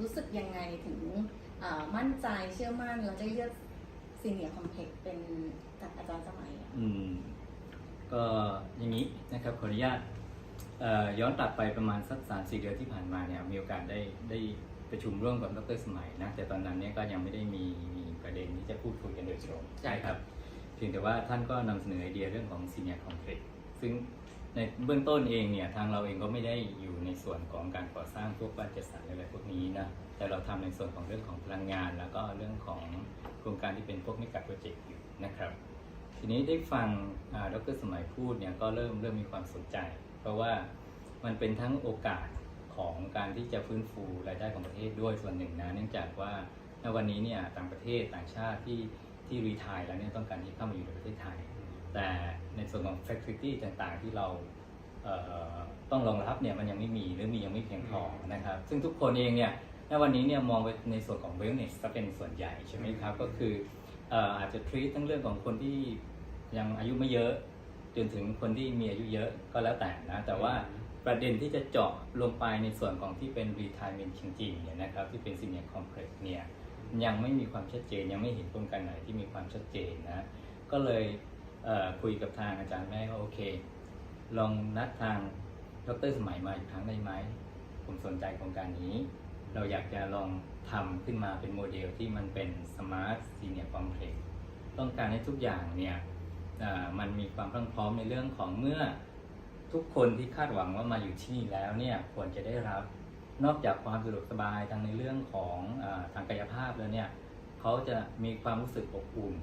รู้สึกยังไงถึงอ่ามั่นใจเชื่อมั่นเราจะเลือกซีเนียร์คอมเพล็กเป็นจากอาจารย์สมัยอะอืมก็อย่างนี้นะครับขออนุญาตเอ่อย้อนกลับไปประมาณสักสามสี่เดือนที่ผ่านมาเนี่ยมีโอกาสได้ได้ประชุมร่วมกับดรสมัยนะแต่ตอนนั้นเนี่ยก็ยังไม่ได้มีมีประเด็นที่จะพูดคุยกันโดยตรงใช่ครับเพียงแต่ว่าท่านก็นำเสนอไอเดียเรื่องของ senior complex ซึ่ง ในเบื้องต้นเองเนี่ยทางเราเองก็ไม่ได้อยู่ในส่วนของการก่อสร้างพวกบ้านจัดสรรอะไรพวกนี้นะแต่เราทำในส่วนของเรื่องของพลังงาน แล้วก็เรื่องของโครงการที่เป็นพวกมิกะโปรเจกต์อยู่นะครับ ทีนี้ได้ฟังดรสมัยพูดเนี่ยก็เริ่มเริ่มมีความสนใจ เพราะว่ามันเป็นทั้งโอกาสของการที่จะฟื้นฟูรายได้ของประเทศด้วยส่วนหนึ่งนะเนื่องจากว่าณวันนี้เนี่ยต่างประเทศต่างชาติที่ที่รีทายแล้วเนี่ยต้องการที่เข้ามาอยู่ในประเทศไทย แต่ ส่วนของ facility ต่างๆ ที่เราเอ่อต้องรองรับเนี่ยมันยังไม่มีหรือมียังไม่เพียงพอนะครับ ซึ่งทุกคนเองเนี่ยณวันนี้เนี่ยมองไปในส่วนของ wellness ก็เป็นส่วนใหญ่ใช่ไหมครับ ก็คือเอ่ออาจจะ treat ทั้งเรื่องของคนที่ยังอายุไม่เยอะ จนถึงคนที่มีอายุเยอะก็แล้วแต่นะ แต่ว่าประเด็นที่จะเจาะลงไปในส่วนของที่เป็น retirement จริงๆเนี่ยนะครับที่เป็น senior complex เนี่ยยังไม่มีความชัดเจนยังไม่เห็นโครงการไหนที่มีความชัดเจนนะ ก็เลยเอ่อ คุยกับทางอาจารย์แม่ว่าโอเค ลองนัดทางดรสมัยมาอีกครั้งได้ไหม ผมสนใจโครงการนี้ เราอยากจะลองทำขึ้นมาเป็นโมเดลที่มันเป็น Smart Senior Complex ต้องการให้ทุกอย่างเนี่ยมันมีความพร้อมพร้อมในเรื่องของเมื่อทุกคนที่คาดหวังว่ามาอยู่ที่นี่แล้วเนี่ยควรจะได้รับนอกจากความสะดวกสบายทางในเรื่องของอทางกายภาพแล้วเนี่ยเขาจะมีความรู้สึกอบอุ่น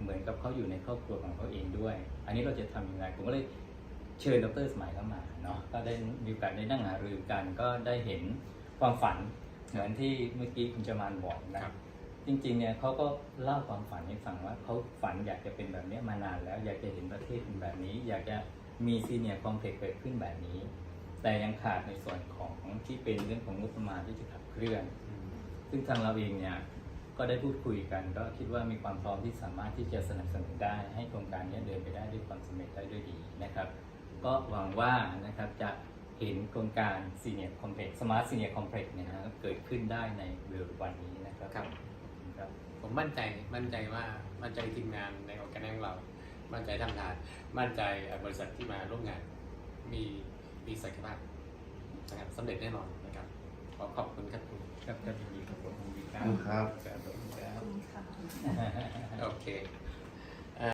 เหมือนกับเขาอยู่ในครอบครัวของเขาเอง ด้วย อันนี้เราจะทำยังไงผมก็เลยเชิญดรสมัยเข้ามาเนาะก็ได้มีโอกาสได้นั่งหารือกัน ก็ได้เห็นความฝันเหมือนที่เมื่อกี้คุณจมานบอกนะครับจริงๆเนี่ยเขาก็เล่าความฝันให้ฟังว่าเขาฝันอยากจะเป็นแบบเนี้ยมานานแล้ว อยากจะเห็นประเทศเป็นแบบนี้ อยากจะมีซีเนียร์คอมเพล็กซ์เกิดขึ้นแบบนี้ แต่ยังขาดในส่วนของที่เป็นเรื่องของงบประมาณที่จะขับเคลื่อน ซึ่งทางเราเองเนี่ย ก็ได้พูดคุยกัน ก็คิดว่ามีความพร้อมที่สามารถที่จะสนับสนุนได้ให้โครงการนี้เดินไปได้ด้วยความสำเร็จได้ด้วยดีนะครับ ก็หวังว่านะครับจะเห็นโครงการ Senior Complex Smart Senior Complex เนี่ยนะครับเกิดขึ้นได้ในเร็ววันนี้นะครับครับ ครับ ผมมั่นใจมั่นใจว่ามั่นใจทีมงานในออแกนของเรา มั่นใจทำงาน มั่นใจเอ่อบริษัทที่มาร่วมงาน มีมีศักยภาพนะครับสำเร็จแน่นอนนะครับ ขอขอบคุณครับคุณครับครับยินดีครับผมยินดี ครัขอบคุณครับครับผมคขรัอบบคุณค่ะโอเค